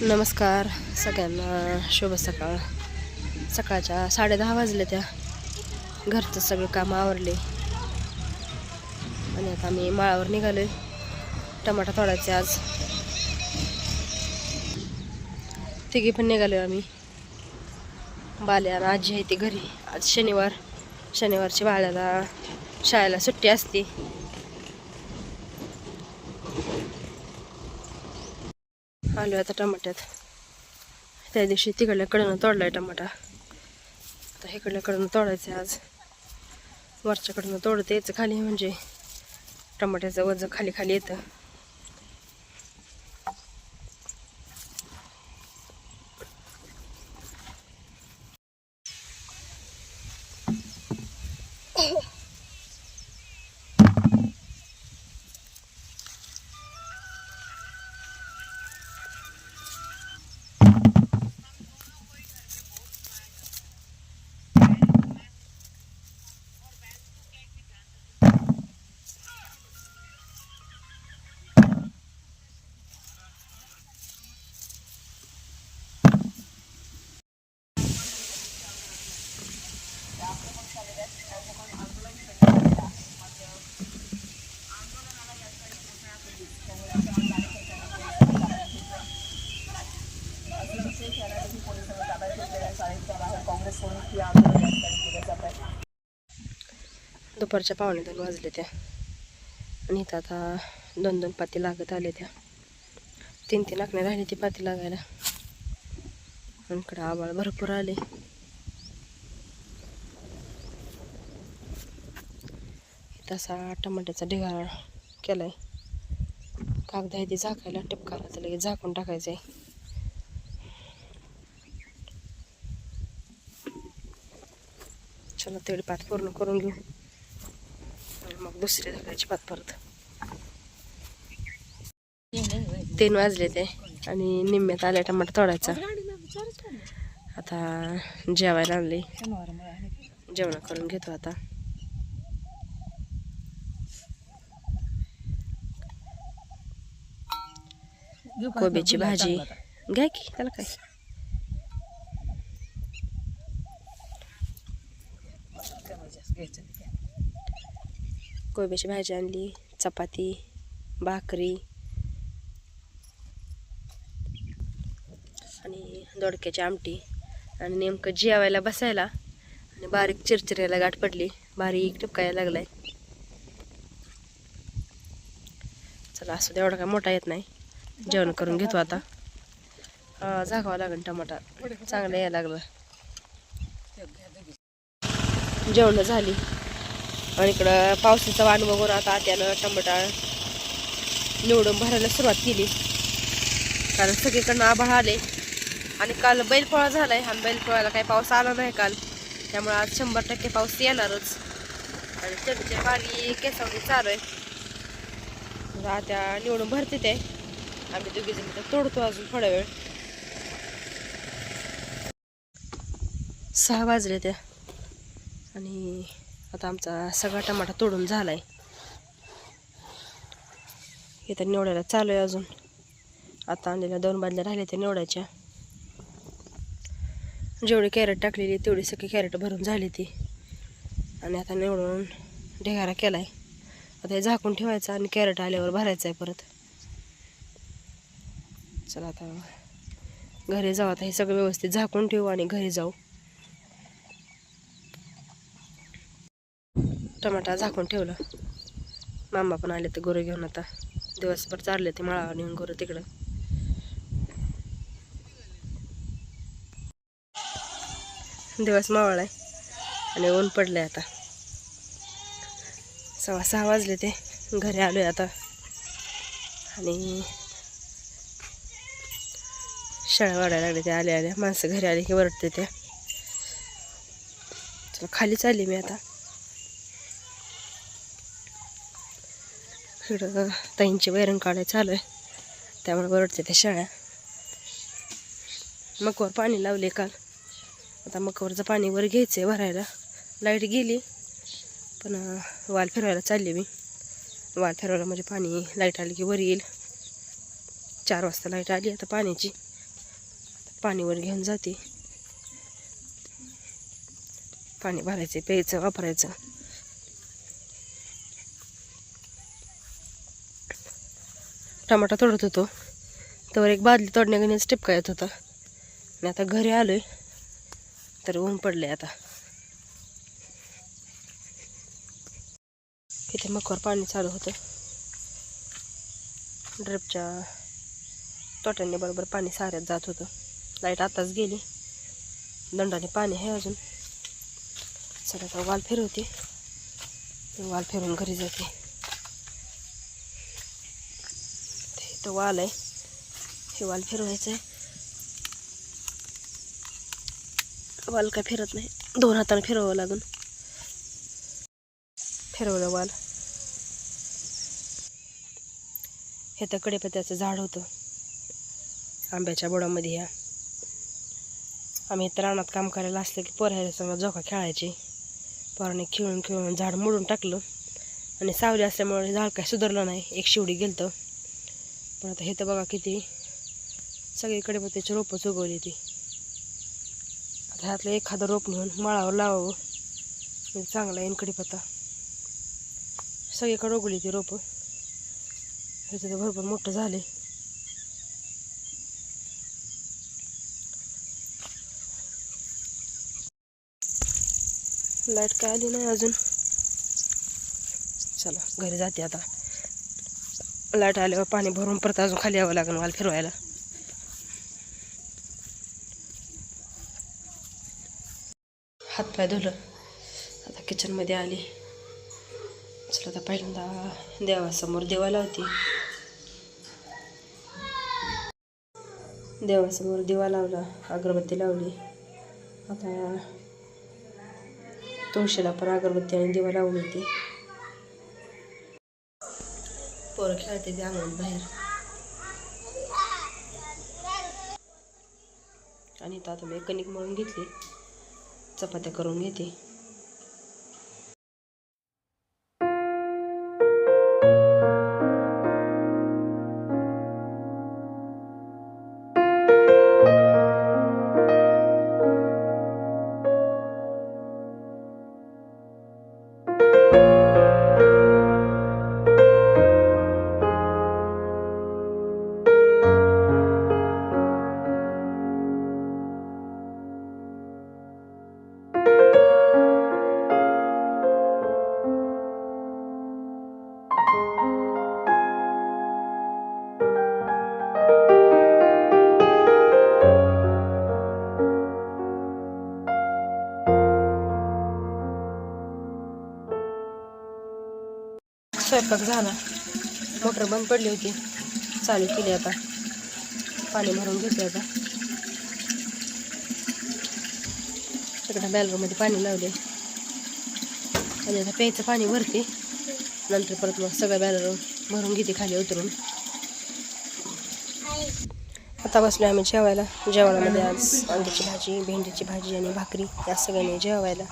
नमस्कार सगळ्यांना शुभ सकाळ. सकाळच्या साडेदहा वाजले त्या. घरचं सगळं काम आवरले. आणि आता आम्ही माळावर निघालोय. टमाटा तोडायचे आज. तिघी पण निघालो आम्ही. बाल्या आणि आजी आहे ती घरी. आज शनिवार. शनिवारची बाळ्याला शाळेला सुट्टी असते. आलो आता टमाट्यात त्या दिवशी तिकडल्याकडनं तोडलाय टमाटा आता इकडल्याकडनं तोडायचं आहे आज वरच्याकडनं तोडत यायचं खाली म्हणजे टमाट्याचं वजन खाली खाली येतं दुपारच्या पावणे दोन वाजले त्या. आणि इथं आता दोन दोन पाती लागत आले त्या. तीन तीन आखणे राहिले ती पाती लागायला. आणि इकडं आबाळ भरपूर आले. इथं असा टमाट्याचा ढिगारा केलाय. कागद आहे ते झाकायला टिपकायला तर लगेच झाकून टाकायचं आहे चला तेवढी पात पूर्ण करून घेऊ. मग दुसरी झाकायची पात परत तीन वाजले ते आणि निम्म्यात आले टमाटर तोडायचा. आता जेवायला आणले. जेवण करून घेतो आता. कोबीची भाजी. घ्या की त्याला काय? कोबीची भाजी आणली चपाती भाकरी। आणि दोडक्याची आमटी आणि नेमकं जेवायला बसायला आणि बारीक चिरचिऱ्याला गाठ पडली. बारीक टिपकायला लागलाय. चला असं एवढा काय मोठा येत नाही. जेवण करून घेतो आता. हा झाकावा लागेल टमाटा. चांगलं यायला लागलं. जेवण झाली. आणि इकडं पावसाचा वाण बघून आता आत्यानं टमाटा निवडून भरायला सुरुवात केली. कारण सगळीकडनं आभाळ आले. आणि काल बैलपोळा झालाय. आणि बैलपोळ्याला काही पाऊस आला नाही काल. त्यामुळे आज शंभर टक्के पाऊस येणारच. आणि चढचे पाणी केसावणी चालू आहे. आता निवडून भरते ते. आम्ही दोघी जण तोडतो अजून थोडा वेळ. सहा वाजले त्या. आणि आता आमचा सगळा टमाटा तोडून झाला आहे इथं निवडायला चालू आहे अजून. आता आणलेल्या दोन बादल्या राहिल्या त्या निवडायच्या. जेवढी कॅरेट टाकलेली तेवढी सगळी कॅरेट भरून झाली ती. आणि आता निवडून ढेगारा आहे आता हे झाकून ठेवायचं आणि कॅरेट आल्यावर भरायचं आहे परत. चला आता घरी जाऊ आता हे सगळं व्यवस्थित झाकून ठेवू आणि घरी जाऊ. टमाटा झाकून ठेवलं. मामा पण आले ते गोरं घेऊन आता. दिवसभर चालले ते माळावर नेऊन गोरं तिकडं. दिवस मावळ आहे आणि ऊन पडलंय आता. सव्वा सहा वाजले ते. घरी आलोय आता. आणि शाळा वाढायला लागले ते आले आल्या. माणसं घरी आली की वरडते त्या. चला खाली चालली मी आता. इकडं ताईंचे वैरण काढायचं चालू आहे. त्यामुळे बरडते त्या शाळ्या मकवर पाणी लावले काल. आता मकवरचं पाणी वर घ्यायचं आहे भरायला. लाइट गेली पण वाल फिरवायला चालली मी. वाल फिरवायला म्हणजे पाणी लाइट आली की वर येईल. चार वाजता लाइट आली आता पाण्याची. पाणीवर घेऊन जाते. पाणी भरायचं प्यायचं वापरायचं. टमाटा तोडत होतो. तर एक बादली तोडण्याकडे टिपका येत होता. आणि आता घरी आलोय. तर ऊन पडले आता. इथे मकवर पाणी चालू होतं. ड्रिपच्या तोट्यांनी बरोबर पाणी साऱ्यात जात होतं. लाइट आताच गेली. दंडाने पाणी आहे अजून. सगळ्यात वाल फिरवते. वाल फिरून घरी जाते. ते वाल आहे. हे वाल फिरवायचं आहे वाल काय फिरत नाही. दोन हाताने फिरवावं लागून फिरवलं वाल. हे तर कडेपत्याचं झाड होतं. आंब्याच्या बोडामध्ये ह्या आम्ही तर रानात काम करायला असलं की पोरायला संग झोका खेळायचे. पोराने खेळून खेळून झाड मोडून टाकलं. आणि सावली असल्यामुळे झाड काय सुधारलं नाही. एक शिवडी गेलतं. पण आता हे तर बघा किती. सगळीकडे मग त्याची रोपंच उगवली ती. आता ह्यातलं एखादं रोप म्हणून माळावर लावावं. म्हणजे चांगला येईन कडीपत्ता सगळीकडे उगवली ती रोपं. हे तर भरपूर मोठं झाले लाइट काय आली नाही अजून. चला घरी जाते आता. लाट आल्यावर पाणी भरून परत अजून खाली यावं लागेल मला फिरवायला. हातपाय धुलं. आता किचनमध्ये आली. चला आता पहिल्यांदा देवासमोर देवा लावते. देवासमोर दिवा लावला अगरबत्ती लावली. आता तुळशीला पण अगरबत्ती आणि दिवा लावली होती पोरं खेळते ते अंगणात बाहेर आणि इथं आता मी कणिक मळून घेतली. चपात्या करून घेते स्वयंपाक झाला. मोटर बंद पडली होती. चालू केली आता. पाणी भरून घेते आता. तिकडं बॅलरूमध्ये पाणी लावले. आणि आता प्यायचं पाणी भरते नंतर परत मग सगळं बॅलर भरून घेते खाली उतरून. आता बसलो आम्ही जेवायला. जेवणामध्ये आज वांग्याची भाजी भेंडीची भाजी आणि भाकरी या सगळ्यांनी जेवायला.